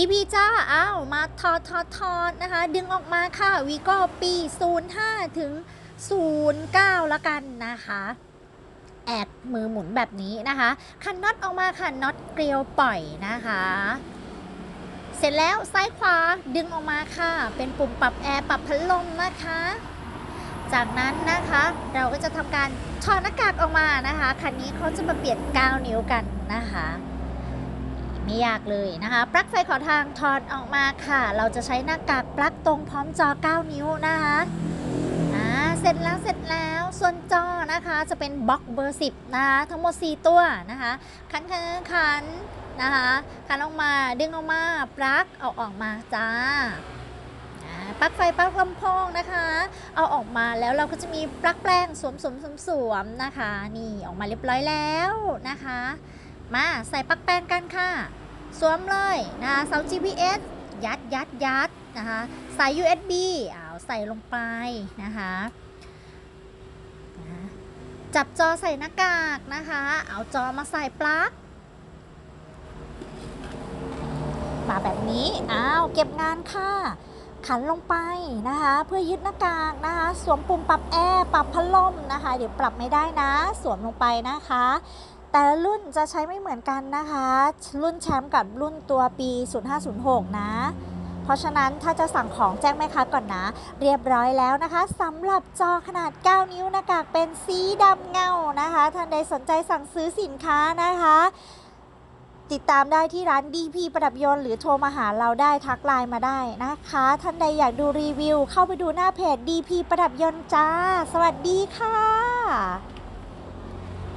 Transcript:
ดีพีจ้า อ้าว มาทอทอทอนะคะ ดึงออกมาค่ะ วีโก้ปี 05 ถึง 09 ละกันนะคะ แอดมือหมุนแบบนี้นะคะ คันน็อตออกมาค่ะ น็อตเกลียวปล่อยนะคะ เสร็จแล้วซ้ายขวาดึงออกมาค่ะ เป็นปุ่มปรับแอร์ปรับพัดลมนะคะ จากนั้นนะคะ เราก็จะทำการถอดหน้ากากออกมานะคะ คันนี้เขาจะมาเปลี่ยน9นิ้วกันนะคะ ไม่ยากเลยนะคะปลั๊กไฟขอทางถอดออกมาค่ะ เราจะใช้หน้ากากปลั๊กตรงพร้อมจอ 9 นิ้วนะคะอ่าเสร็จแล้วเสร็จแล้วส่วนจอนะคะจะเป็นบล็อกเบอร์ 10 นะคะทั้งหมด 4 ตัวนะคะขันขันขันนะคะขันออกมาดึงออกมาปลั๊กเอาออกมาจ้าปลั๊กไฟปลั๊กลำโพงนะคะ เอาออกมาแล้วเราก็จะมีปลั๊กแปลงสวมสวมสวมสวมนะคะ นี่ออกมาเรียบร้อยแล้วนะคะ มาใส่ปลั๊กแปลงกันค่ะ สวมเลยนะคะเสา GPS ยัดยัดยัดนะคะสาย USB เอาใส่ลงไปนะคะนะจับจอใส่หน้ากากนะคะ เอาจอมาใส่ปลั๊กมาแบบนี้อ้าวเก็บงานค่ะ ขันลงไปนะคะ เพื่อยึดหน้ากากนะคะ สวมปุ่มปรับแอร์ปรับพัดลมนะคะ เดี๋ยวปรับไม่ได้นะ สวมลงไปนะคะ แต่ละรุ่นจะใช้ไม่เหมือนกันนะคะ รุ่นแชมป์กับรุ่นตัวปี 0506 นะ เพราะฉะนั้นถ้าจะสั่งของแจ้งแม่ค้าก่อนนะ เรียบร้อยแล้วนะคะสำหรับจอขนาด 9 นิ้วหน้ากากเป็นสีดำเงานะคะ ท่านใดสนใจสั่งซื้อสินค้านะคะ ติดตามได้ที่ร้าน DP ประดับยนต์หรือโทรมาหาเราได้ทักไลน์มาได้นะคะ ท่านใดอยากดูรีวิว เข้าไปดูหน้าเพจ DP ประดับยนต์จ้า สวัสดีค่ะ